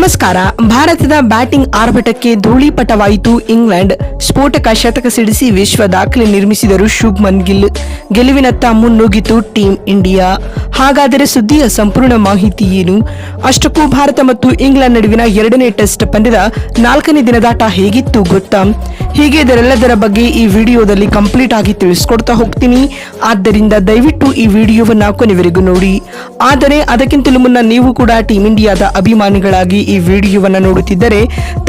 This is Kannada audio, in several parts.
ನಮಸ್ಕಾರ. ಭಾರತದ ಬ್ಯಾಟಿಂಗ್ ಆರ್ಭಟಕ್ಕೆ ಧೂಳಿಪಟವಾಯಿತು ಇಂಗ್ಲೆಂಡ್. ಸ್ಫೋಟಕ ಶತಕ ಸಿಡಿಸಿ ವಿಶ್ವ ದಾಖಲೆ ನಿರ್ಮಿಸಿದರು ಶುಭ್ಮನ್ ಗಿಲ್. ಗೆಲುವಿನತ್ತ ಮುನ್ನುಗ್ಗಿತು ಟೀಂ ಇಂಡಿಯಾ. ಹಾಗಾದರೆ ಸುದ್ದಿಯ ಸಂಪೂರ್ಣ ಮಾಹಿತಿ ಏನು? ಅಷ್ಟಕ್ಕೂ ಭಾರತ ಮತ್ತು ಇಂಗ್ಲೆಂಡ್ ನಡುವಿನ ಎರಡನೇ ಟೆಸ್ಟ್ ಪಂದ್ಯದ ನಾಲ್ಕನೇ ದಿನದಾಟ ಹೇಗಿತ್ತು ಗೊತ್ತಾ? ಹೀಗೆ ಇದರೆಲ್ಲದರ ಬಗ್ಗೆ ಈ ವಿಡಿಯೋದಲ್ಲಿ ಕಂಪ್ಲೀಟ್ ಆಗಿ ತಿಳಿಸ್ಕೊಡ್ತಾ ಹೋಗ್ತೀನಿ. ಆದ್ದರಿಂದ ದಯವಿಟ್ಟು ಈ ವಿಡಿಯೋವನ್ನು ಕೊನೆವರೆಗೂ ನೋಡಿ. ಆದರೆ ಅದಕ್ಕಿಂತಲೂ ಮುನ್ನ ನೀವು ಕೂಡ ಟೀಮ್ ಇಂಡಿಯಾದ ಅಭಿಮಾನಿಗಳಾಗಿ ಈ ವಿಡಿಯೋವನ್ನು ನೋಡುತ್ತಿದ್ದರೆ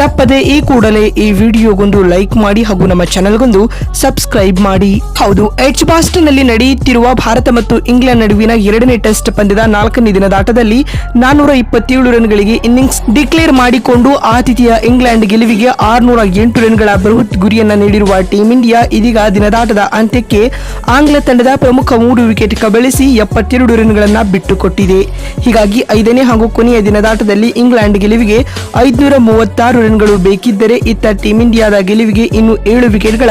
ತಪ್ಪದೆ ಈ ಕೂಡಲೇ ಈ ವಿಡಿಯೋಗೊಂದು ಲೈಕ್ ಮಾಡಿ ಹಾಗೂ ನಮ್ಮ ಚಾನೆಲ್ಗೊಂದು ಸಬ್ಸ್ಕ್ರೈಬ್ ಮಾಡಿ. ಹೌದು ಎಚ್ ಬಾಸ್ಟನ್ನಲ್ಲಿ ನಡೆಯುತ್ತಿರುವ ಭಾರತ ಮತ್ತು ಇಂಗ್ಲೆಂಡ್ ನಡುವಿನ ಎರಡನೇ ಟೆಸ್ಟ್ ಪಂದ್ಯದ ನಾಲ್ಕನೇ ದಿನದ ಆಟದಲ್ಲಿ ನಾನೂರ ಇಪ್ಪತ್ತೇಳು ರನ್ಗಳಿಗೆ ಇನ್ನಿಂಗ್ಸ್ ಡಿಕ್ಲೇರ್ ಮಾಡಿಕೊಂಡು ಆತಿಥಿಯ ಇಂಗ್ಲೆಂಡ್ ಗೆಲುವಿಗೆ ಆರುನೂರ ಎಂಟು ರನ್ಗಳ ಬೃಹತ್ ಗುರಿಯನ್ನ ನೀಡಿರುವ ಟೀಂ ಇಂಡಿಯಾ ಇದೀಗ ದಿನದಾಟದ ಅಂತ್ಯಕ್ಕೆ ಆಂಗ್ಲ ತಂಡದ ಪ್ರಮುಖ ಮೂರು ವಿಕೆಟ್ ಕಬಳಿಸಿ ಎಪ್ಪತ್ತೆರಡು ರನ್ಗಳನ್ನ ಬಿಟ್ಟುಕೊಟ್ಟಿದೆ. ಹೀಗಾಗಿ ಐದನೇ ಹಾಗೂ ಕೊನೆಯ ದಿನದಾಟದಲ್ಲಿ ಇಂಗ್ಲೆಂಡ್ ಗೆಲುವಿಗೆ ಐದುನೂರ ಮೂವತ್ತಾರು ರನ್ಗಳು ಬೇಕಿದ್ದರೆ ಇತ್ತ ಟೀಂ ಇಂಡಿಯಾದ ಗೆಲುವಿಗೆ ಇನ್ನು ಏಳು ವಿಕೆಟ್ಗಳ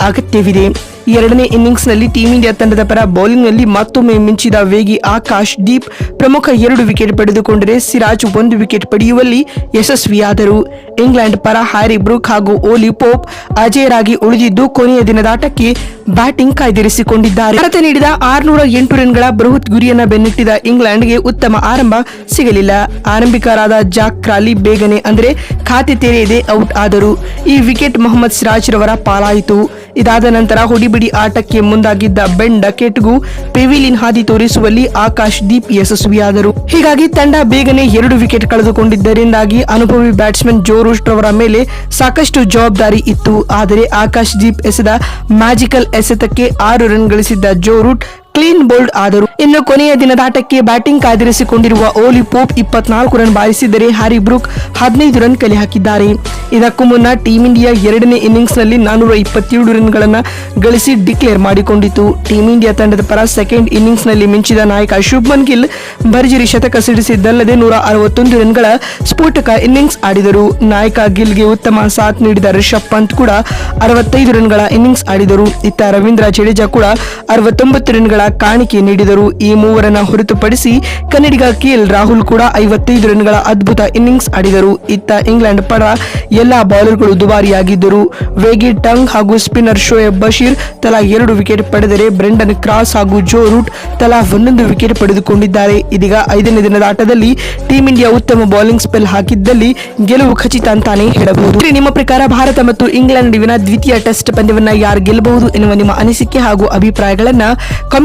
ಅಗತ್ಯವಿದೆ. ಎರಡನೇ ಇನ್ನಿಂಗ್ಸ್ನಲ್ಲಿ ಟೀಂ ಇಂಡಿಯಾ ತಂಡದ ಪರ ಬೌಲಿಂಗ್ನಲ್ಲಿ ಮತ್ತೊಮ್ಮೆ ಮಿಂಚಿದ ವೇಗಿ ಆಕಾಶ್ ದೀಪ್ ಪ್ರಮುಖ ಎರಡು ವಿಕೆಟ್ ಪಡೆದುಕೊಂಡರೆ ಸಿರಾಜ್ ಒಂದು ವಿಕೆಟ್ ಪಡೆಯುವಲ್ಲಿ ಯಶಸ್ವಿಯಾದರು. ಇಂಗ್ಲೆಂಡ್ ಪರ ಹ್ಯಾರಿ ಬ್ರೂಕ್ ಹಾಗೂ ಓಲಿ ಪೋಪ್ ಅಜೇಯರಾಗಿ ಉಳಿದಿದ್ದು ಕೊನೆಯ ದಿನದಾಟಕ್ಕೆ ಬ್ಯಾಟಿಂಗ್ ಕಾಯ್ದಿರಿಸಿಕೊಂಡಿದ್ದಾರೆ. ಭಾರತ ನೀಡಿದ ಆರುನೂರ ಎಂಟು ರನ್ಗಳ ಬೃಹತ್ ಗುರಿಯನ್ನ ಬೆನ್ನಟ್ಟಿದ ಇಂಗ್ಲೆಂಡ್ಗೆ ಉತ್ತಮ ಆರಂಭ ಸಿಗಲಿಲ್ಲ. ಆರಂಭಿಕರಾದ ಜಾಕ್ ಕ್ರಾಲಿ ಬೇಗನೆ ಅಂದರೆ ಖಾತೆ ತೆರೆಯದೆ ಔಟ್ ಆದರು. ಈ ವಿಕೆಟ್ ಮೊಹಮ್ಮದ್ ಸಿರಾಜ್ ರವರ ಪಾಲಾಯಿತು. ಇದಾದ ನಂತರ ಹುಡಿಬಿಡಿ ಆಟಕ್ಕೆ ಮುಂದಾಗಿದ್ದ ಬೆನ್ ಡಕೆಟ್ಗೂ ಪೆವಿಲಿನ್ ಹಾದಿ ತೋರಿಸುವಲ್ಲಿ ಆಕಾಶ್ ದೀಪ್ ಯಶಸ್ವಿಯಾದರು. ಹೀಗಾಗಿ ತಂಡ ಬೇಗನೆ ಎರಡು ವಿಕೆಟ್ ಕಳೆದುಕೊಂಡಿದ್ದರಿಂದಾಗಿ ಅನುಭವಿ ಬ್ಯಾಟ್ಸ್ಮನ್ ಜೋ ರವರ ಮೇಲೆ ಸಾಕಷ್ಟು ಜವಾಬ್ದಾರಿ ಇತ್ತು. ಆದರೆ ಆಕಾಶ್ ದೀಪ್ ಎಸೆದ ಮ್ಯಾಜಿಕಲ್ ಎಸೆತಕ್ಕೆ ಆರು ರನ್ ಗಳಿಸಿದ್ದ ಜೋ ರೂಟ್ ಕ್ಲೀನ್ ಬೋಲ್ಡ್ ಆದರು. ಇನ್ನು ಕೊನೆಯ ದಿನದ ಆಟಕ್ಕೆ ಬ್ಯಾಟಿಂಗ್ ಕಾದಿರಿಸಿಕೊಂಡಿರುವ ಓಲಿ ಪೋಪ್ ಇಪ್ಪತ್ನಾಲ್ಕು ರನ್ ಬಾರಿಸಿದರೆ ಹ್ಯಾರಿ ಬ್ರೂಕ್ ಹದಿನೈದು ರನ್ ಕಲೆ ಹಾಕಿದ್ದಾರೆ. ಇದಕ್ಕೂ ಮುನ್ನ ಟೀಂ ಇಂಡಿಯಾ ಎರಡನೇ ಇನ್ನಿಂಗ್ಸ್ನಲ್ಲಿ ನಾನೂರ ಇಪ್ಪತ್ತೇಳು ರನ್ಗಳನ್ನು ಗಳಿಸಿ ಡಿಕ್ಲೇರ್ ಮಾಡಿಕೊಂಡಿತು. ಟೀಂ ಇಂಡಿಯಾ ತಂಡದ ಪರ ಸೆಕೆಂಡ್ ಇನ್ನಿಂಗ್ಸ್ನಲ್ಲಿ ಮಿಂಚಿದ ನಾಯಕ ಶುಭ್ಮನ್ ಗಿಲ್ ಭರ್ಜರಿ ಶತಕ ಸಿಡಿಸಿದ್ದಲ್ಲದೆ ನೂರ ಅರವತ್ತೊಂದು ರನ್ಗಳ ಸ್ಫೋಟಕ ಇನ್ನಿಂಗ್ಸ್ ಆಡಿದರು. ನಾಯಕ ಗಿಲ್ಗೆ ಉತ್ತಮ ಸಾಥ್ ನೀಡಿದ ರಿಷಬ್ ಪಂತ್ ಕೂಡ ಅರವತ್ತೈದು ರನ್ಗಳ ಇನ್ನಿಂಗ್ಸ್ ಆಡಿದರು. ಇತ್ತ ರವೀಂದ್ರ ಜಡೇಜಾ ಕೂಡ ಅರವತ್ತೊಂಬತ್ತು ರನ್ಗಳ ಕಾಣಿಕೆ ನೀಡಿದರು ಈ ಮೂವರನ್ನ ಹೊರತುಪಡಿಸಿ ಕನ್ನಡಿಗ ಕೆಎಲ್ ರಾಹುಲ್ ಕೂಡ ಐವತ್ತೈದು ರನ್ಗಳ ಅದ್ಭುತ ಇನ್ನಿಂಗ್ಸ್ ಆಡಿದರು. ಇತ್ತ ಇಂಗ್ಲೆಂಡ್ ಪರ ಎಲ್ಲಾ ಬೌಲರ್ಗಳು ದುಬಾರಿಯಾಗಿದ್ದರು. ವೇಗಿ ಟಂಗ್ ಹಾಗೂ ಸ್ಪಿನ್ನರ್ ಶೋಯಬ್ ಬಶೀರ್ ತಲಾ ಎರಡು ವಿಕೆಟ್ ಪಡೆದರೆ ಬ್ರೆಂಡನ್ ಕ್ರಾಸ್ ಹಾಗೂ ಜೋ ರೂಟ್ ತಲಾ ಒಂದೊಂದು ವಿಕೆಟ್ ಪಡೆದುಕೊಂಡಿದ್ದಾರೆ. ಇದೀಗ ಐದನೇ ದಿನದ ಆಟದಲ್ಲಿ ಟೀಂ ಇಂಡಿಯಾ ಉತ್ತಮ ಬೌಲಿಂಗ್ ಸ್ಪೆಲ್ ಹಾಕಿದ್ದಲ್ಲಿ ಗೆಲುವು ಖಚಿತ ಅಂತಾನೆ ಹೇಳಬಹುದು. ನಿಮ್ಮ ಪ್ರಕಾರ ಭಾರತ ಮತ್ತು ಇಂಗ್ಲೆಂಡ್ ನಡುವಿನ ದ್ವಿತೀಯ ಟೆಸ್ಟ್ ಪಂದ್ಯವನ್ನು ಯಾರು ಗೆಲ್ಲಬಹುದು ಎನ್ನುವ ನಿಮ್ಮ ಅನಿಸಿಕೆ ಹಾಗೂ ಅಭಿಪ್ರಾಯಗಳನ್ನ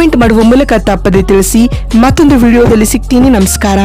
ಕಾಮೆಂಟ್ ಮಾಡುವ ಮೂಲಕ ತಪ್ಪದೆ ತಿಳಿಸಿ ಮತ್ತೊಂದು ವಿಡಿಯೋದಲ್ಲಿ ಸಿಗ್ತೀನಿ. ನಮಸ್ಕಾರ.